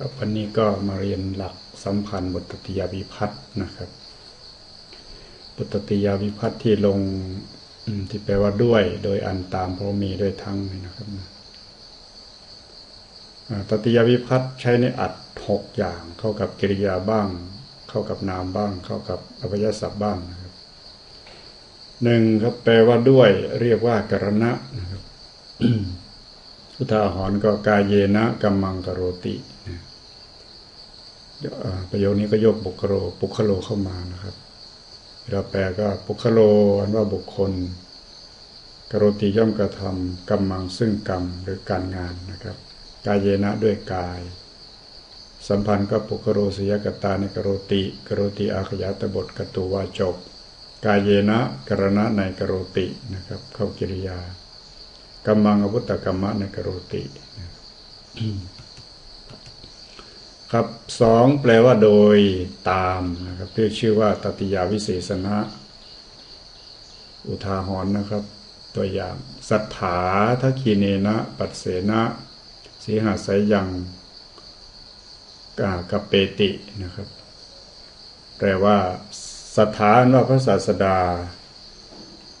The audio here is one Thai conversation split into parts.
ครับวันนี้ก็มาเรียนหลักสัมพันธ์บทติยาวิพัฒน์นะครับ บทติยาวิพัฒน์ที่ลงที่แปลว่าด้วย โดยอันตามเพราะมีด้วยทั้งนะครับตติยาวิพัฒน์ใช้ในอัดหกอย่าง เข้ากับกิริยาบ้าง เข้ากับนามบ้าง เข้ากับอภิยศัพท์บ้างนะครับหนึ่งครับแปลว่าด้วย เรียกว่ากรณะนะครับอุทาหรณ์ก็กายเยนะกัมมังกโรติ ประโยคนี้ก็ยกบุคโลปุคโลเข้ามานะครับเราแปลก็ปุคโลอันว่าบุคคลกรติย่อมกระทำกำมังซึ่งกรรมหรือการงานนะครับ กายเยนะด้วยกาย สัมพันธ์ก็ปุคโลสยกตาในกรติกรติอาขยาตบทกตูวาจบกายเยนะกรณะในกรตินะครับ เข้ากิริยากำมังอวุตตกรรมะในกรติครับ ครับสองแปลว่าโดยตามนะครับเรียกชื่อว่าตติยาวิเศษณะอุทาหรณ์นะครับ ตัวอย่างสัทธาทัคีเนนะปัสเสนะสีหาสายยังกากับเปตินะครับ แปลว่าสถานว่าพระศาสดา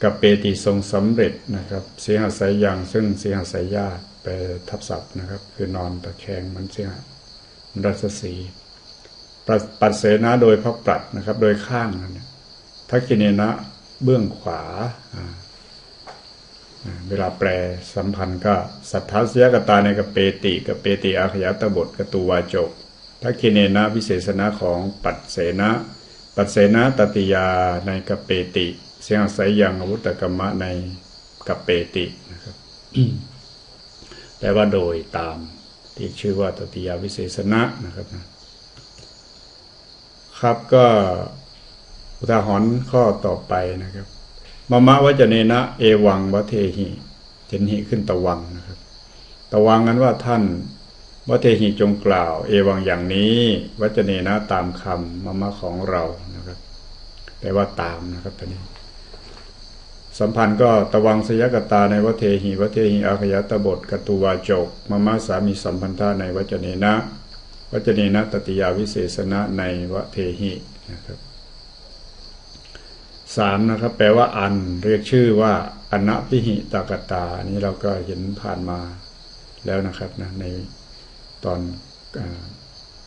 กับเปติทรงสำเร็จนะครับ เสียหาสายยังซึ่งเสียหาสายญาติไปทับศัพท์นะครับ คือนอนตะแคงมันเสีย รัศสีปัดเสนาโดยพระปัดนะครับ โดยข้างนั่นทักกินนะเบื้องขวา เวลาแปลสัมพันธ์ก็ สัทธาสยกตาในกเปติกับเปติอาขยาตบทกตูวาจกทักกินนะวิเศษณะของปัดเสนะปัดเสนะตติยาในกเปติ เสียงอาศัยยังอวุตกรรมะในกเปตินะครับแปลว่าโดยตาม ที่ชื่อว่าตติยาวิเศษณะนะครับนะครับก็อุทาหรณ์ข้อต่อไปนะครับมะมะวจเนนะเอวังวะเทหิเจนหิขึ้นตะวังนะครับตะวังนั้นว่าท่านวะเทหิจงกล่าว เอวังอย่างนี้วจเนนะตามคำมะมะของเรานะครับแปลว่าตามนะครับตอนนี้ สัมพันธ์ก็ตะวังสยกตาในวเทหิวเทหิอาขยตบทกตุวาจกมมาสามีสัมพันธาในวจเนนะวจเนนะตติยาวิเศษณะในวเทหินะครับสามนะครับแปลว่าอันเรียกชื่อว่าอนัพิหิตากตานี้เราก็เห็นผ่านมาแล้วนะครับนะในตอน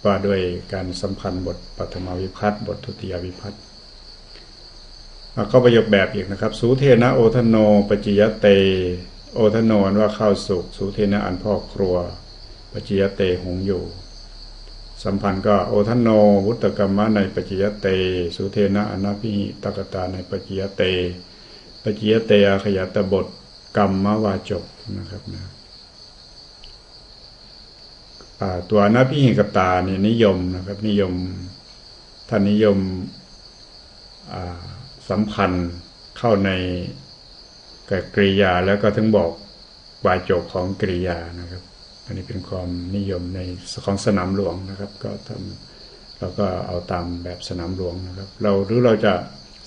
ว่าด้วยการสัมพันธ์บทปัทมวิพัตบททุติยวิพัฒน์ ตก็ประโยคแบบอีกนะครับ สูเทนะโอทโนปจิยเต โอทโนนว่าข้าวสุก สูเทนะอันพ่อครัว ปจิยเตหงอยู่ สัมพันธ์ก็โอทโนวุตกรรมะในปจิยเตสุเทนะอนาพิหิตกตาในปจิยเต ปจิยเตอขยตบทกรรมวาจกนะครับนะตัวอนาพิหิกตาเนี่ยนิยมนะครับ นิยมท่านนิยมอ่า สัมพันธ์เข้าในกับกริยาแล้วก็ถึงบอกวาจกของกริยานะครับ อันนี้เป็นความนิยมในของสนามหลวงนะครับ ก็ทำเราก็เอาตามแบบสนามหลวงนะครับ เราหรือเราจะ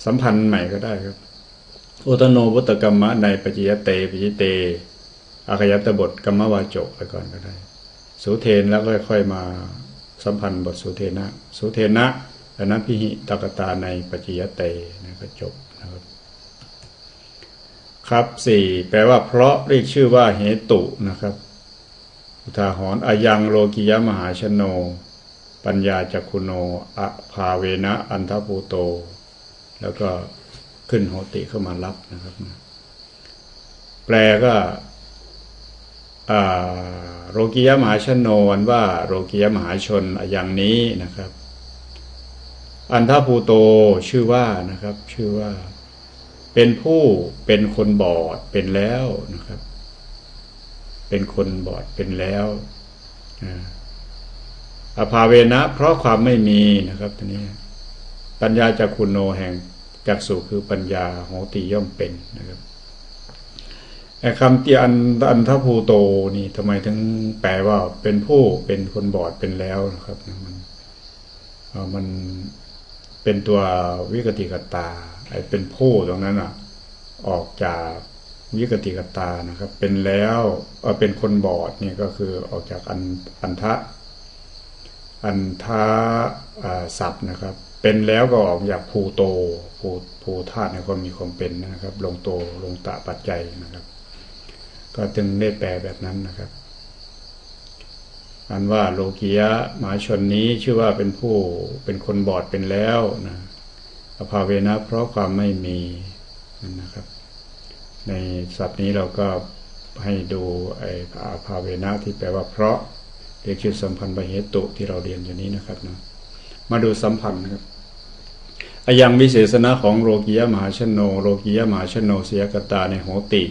สัมพันธ์ใหม่ก็ได้ครับโอตโนวุตกรรมะในปจจยเตปจจเตอาคยตบทกรรมวาจกไปก่อนก็ได้สุเทนแล้วก็ค่อยมาสัมพันธ์บทสุเทนะสุเทนะ อันนั้นพิหิตกตาในปัจจยเตนะก็จบนะครับครับสี่แปลว่าเพราะเรียกชื่อว่าเหตุนะครับอุทาหรณ์อายังโลกิยมหาชโน ปัญญาจักคุโนอะภาเวนะอันทภูโต แล้วก็ขึ้นโหติเข้ามารับนะครับ แปลก็โรกิยมหาชนโนนว่าโรกิยมหาชนอย่างนี้นะครับ อันทภูโตชื่อว่านะครับ ชื่อว่า เป็นผู้เป็นคนบอดเป็นแล้วนะครับ เป็นคนบอดเป็นแล้วอภาเวนะ เพราะความไม่มีนะครับทีนี้ ปัญญาจากคุณโนแห่งจักสุคือปัญญาโหติย่อมเป็นนะครับไอ้คำที่อันอันทภูโตนี่ทำไมถึงแปลว่าเป็นผู้เป็นคนบอดเป็นแล้วนะครับ มันมัน เป็นตัววิกติกตาไอเป็นผู้ตรงนั้นอะ ออกจากวิกติกตานะครับ เป็นแล้วเออเป็นคนบอดนี่ก็คือออกจากอันอันทะอันท้าอ่าศัพท์นะครับ เป็นแล้วก็ออกจากภูโตภูภูธาตุในความมีความเป็นนะครับ ลงโตลงตะปัจจัยนะครับ ก็จึงได้แปลแบบนั้นนะครับ อันว่าโลกียะหมาชนนี้ชื่อว่าเป็นผู้เป็นคนบอดเป็นแล้วนะอภาเวนะเพราะความไม่มีนั่นนะครับ ในศัพท์นี้เราก็ให้ดูไอ้อาภาเวนะที่แปลว่าเพราะเรียกชื่อสัมพันธ์บเหตุที่เราเรียนอยู่นี้นะครับนะมาดูสัมพันธ์นะครับอายังวิเศษณะของโลกียะมหาชนโนโลกียะมหาชนโนเสียกตาในโหติ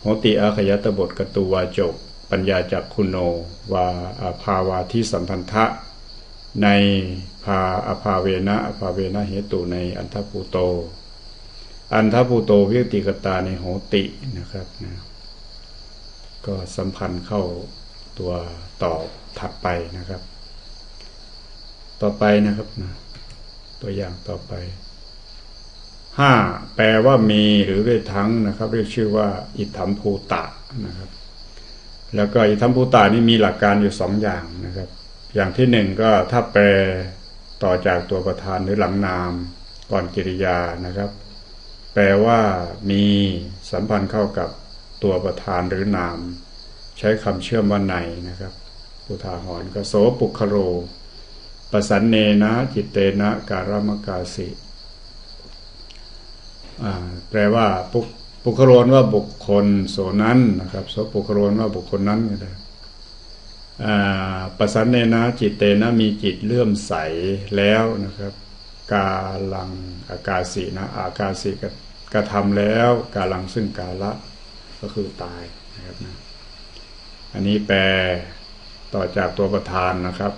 โหติอาขยตบทกตูวาจก ปัญญาจักคุณโนวาอาภาวาที่สัมพันธะ ในภาอภาเวนะอภาเวนะเหตุในอันทภูโต อันทภูโตวิติกตาในโหตินะครับนะก็สัมพันธ์เข้าตัวตอบถัดไปนะครับ ต่อไปนะครับนะตัวอย่างต่อไปห้าแปลว่ามีหรือด้วยทั้งนะครับ เรียกชื่อว่า อิทธัมภูตะนะครับ แล้วก็อิทธัมภูตะนี่มีหลักการอยู่สองอย่างนะครับ อย่างที่หนึ่งก็ถ้าแปลต่อจากตัวประธานหรือหลังนามก่อนกิริยานะครับ แปลว่ามีสัมพันธ์เข้ากับตัวประธานหรือนาม ใช้คำเชื่อมว่าในนะครับอุทาหรณ์ก็โสปุคโรประสันเนนะจิตเตนะการมกาสิแปลว่าปุ ปุคโรนว่าบุคคลโสนั้นนะครับโสปุคโรนว่าบุคคลนั้นก็ได้ประสันเนนะจิตเตนะมีจิตเลื่อมใสแล้วนะครับ กาลังอากาสีนะอากาสีกระทำแล้ว กาลังซึ่งกาละก็คือตายนะครับนะอันนี้แปลต่อจากตัวประธานนะครับ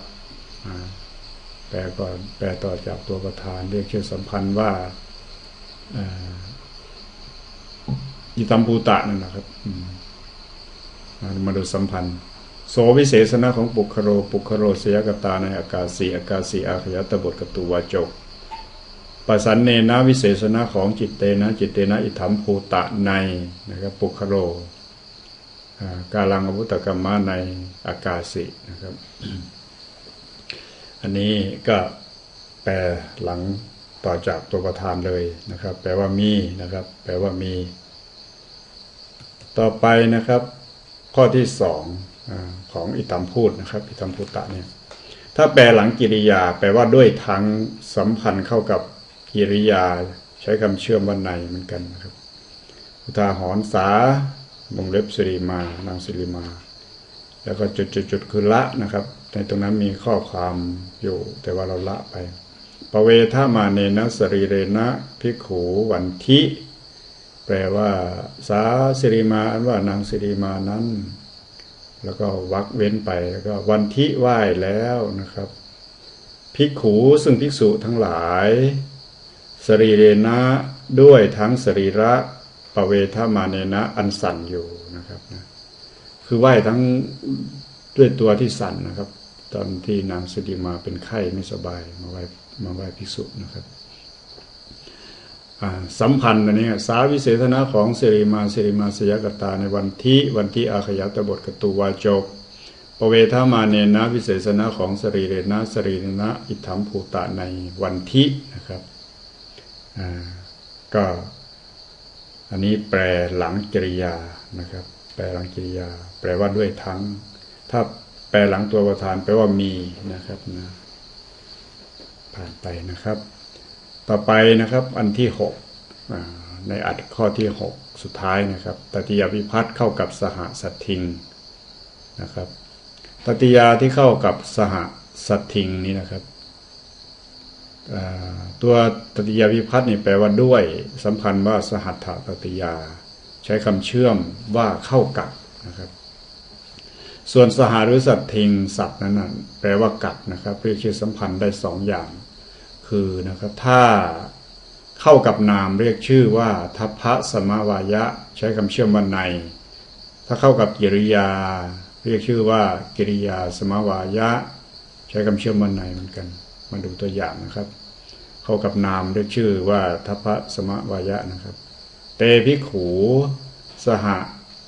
แปลก่อนแปลต่อจากตัวประธานเรียกชื่อสัมพันธ์ว่า อิตัมภูตะนั่นนะครับมาดูสัมพันธ์ โสวิเศษณะของปุคโร ปุคโรเสยกตาในอากาศสีอากาศสีอาขยตบทกตุวาจกปสันเนนะวิเศษณะของจิตเตนะ จิตเตนะอิทัมภูตะในนะครับ ปุคโรกาลังอวุตกรรมะในอากาศินะครับ อันนี้ก็แปลหลังต่อจากตัวประธานเลยนะครับ แปลว่ามีนะครับ แปลว่ามี ต่อไปนะครับ ข้อที่สองอของอิตัมพูดนะครับ อิตัมพูตะเนี่ยถ้าแปลหลังกิริยา แปลว่าด้วยทั้งสัมพันธ์เข้ากับกิริยา ใช้คำเชื่อมว่าในเหมือนกันนะครับ อุทาหรณ์สาวงเล็บสิริมานางสิริมา แล้วก็จุดๆคือละนะครับ ในตรงนั้นมีข้อความอยู่ แต่ว่าเราละไปปเวทามาเนนะสรีเรนะพิขูวันทิ แปลว่าสาสิริมาอันว่านางสิริมานั้น แล้วก็วักเว้นไปแล้วก็วันทิไหว้แล้วนะครับพิกขูซึ่งภิกษุทั้งหลาย สรีเรนะด้วยทั้งสรีระปเวทมาเนนะอันสั่นอยู่นะครับนะคือไหว้ทั้งด้วยตัวที่สั่นนะครับ ตอนที่นางสติมาเป็นไข้ไม่สบายมาไหว้มาไหว้ภิกษุนะครับ สัมพันธ์อันนี้สาวิเศษนะของสิริมาสิริมาสยกตาในวันที่วันที่อาขยตบทกตูวาจกปเวทมาเนนะวิเศษณะของสรีเรนะสรีเรนะอิทธัมภูตะในวันที่นะครับก็อันนี้แปลหลังกิริยานะครับ แปลหลังกิริยา แปลว่าด้วยทั้ง ถ้าแปลหลังตัวประธานแปลว่ามีนะครับนะผ่านไปนะครับ ต่อไปนะครับอันที่หกในอัดข้อที่หกสุดท้ายนะครับตติยาวิพัฒน์เข้ากับสหสัตทิงนะครับตติยาที่เข้ากับสหสัตทิงนี้นะครับตัวตติยาวิพัฒน์นี่แปลว่าด้วยสัมพันธ์ว่าสหัตถตติยา ใช้คำเชื่อมว่าเข้ากับนะครับ ส่วนสหหรือสัตทิงศัพท์นั้นแปลว่ากับนะครับเรียกชื่อสัมพันธ์ได้สองอย่าง คือนะครับถ้าเข้ากับนามเรียกชื่อว่าทัพพะสมาวายะใช้คำเชื่อมว่าใน ถ้าเข้ากับกิริยา เรียกชื่อว่ากิริยาสมาวายะ ใช้คำเชื่อมว่าในเหมือนกัน มาดูตัวอย่างนะครับ เข้ากับนามด้วยกชื่อว่าทัพพะสมวายะนะครับ เตพิขูสห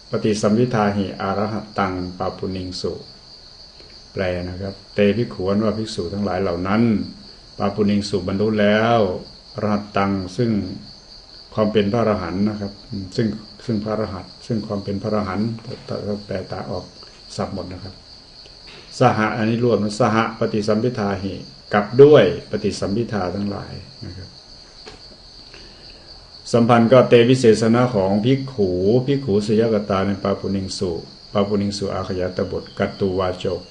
ปฏิสัมพิทาหิอารหัตตังปาปุนิงสุ แปลนะครับ เตภิขุนว่าภิกษุทั้งหลายเหล่านั้น ปาปุณิงสุบรรลุแล้วรหัตตังซึ่งความเป็นพระอรหันต์นะครับ ซึ่งซึ่งพระอรหันต์ซึ่งความเป็นพระอรหันต์แปลตาออกสับหมดนะครับ สหะอันนี้รวมนะสหะปฏิสัมพิทาหิกับด้วยปฏิสัมพิทาทั้งหลายนะครับสัมพันธ์ก็เตวิเศษณะของพิกขูพิกขูสยกตาในปาปุนิงสุปาปุนิงสุอาขยาตบทกัตตูวาจก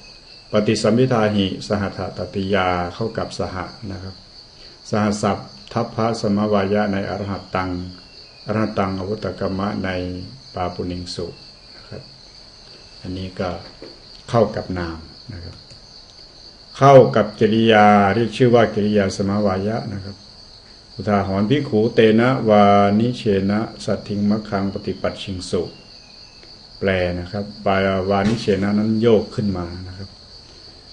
ปฏิสัมพิทาหิ สหัตตติยาเข้ากับสหะนะครับ สหัสัพทัพพระสมวายะในอรหัตตังอรหัตตังอวุตกรรมะในปาปุนิงสุนะครับ อันนี้ก็เข้ากับนามนะครับ เข้ากับกิริยาที่ชื่อว่ากิริยาสมวายะนะครับอุทาหรณ์พิขูเตนะวานิเชนะสัตถิงมะคังปฏิปัตชิงสุ แปลนะครับปาวานิเชนะนั้นโยกขึ้นมานะครับ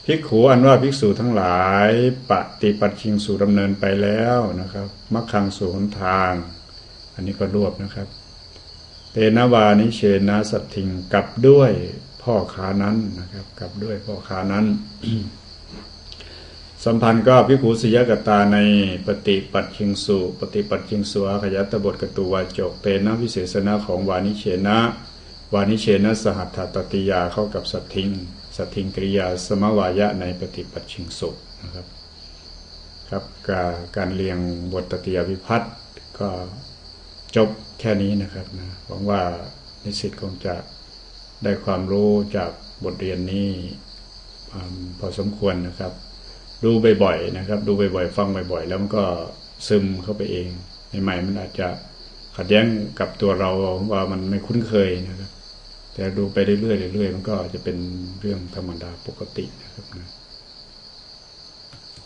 พิกขูอันว่าภิกษุทั้งหลายปฏิปัติชิงสู่ดำเนินไปแล้วนะครับมะคังสู่หนทาง อันนี้ก็รวบนะครับ เตนะวานิเชนะสัตถิงกลับด้วยพ่อขานั้นนะครับกลับด้วยพ่อขานั้น สัมพันธ์ก็พิขูสยกตาในปฏิปัติชิงสุปฏิปัติชิงสุอาขยัตตบทกตูวาจกเตนะวิเศษณะของวานิเชนะ วานิเชนะสหัตถตติยาเข้ากับสัตทิง สัตทิงกริยาสมวายะในปฏิปัตชิงสุนะครับครับการการเรียงบทตติยวิพัฒน์ก็จบแค่นี้นะครับนะหวังว่านิสิตคงจะได้ความรู้จากบทเรียนนี้อพอสมควรนะครับ ดูบ่อยๆนะครับ ดูบ่อยๆฟังบ่อยๆ แล้วมันก็ซึมเข้าไปเองใหม่ๆมันอาจจะขัดแย้งกับตัวเราว่ามันไม่คุ้นเคยนะครับ แต่ดูไปเรื่อยๆเรื่อยๆมันก็จะเป็นเรื่องธรรมดาปกตินะครับนะ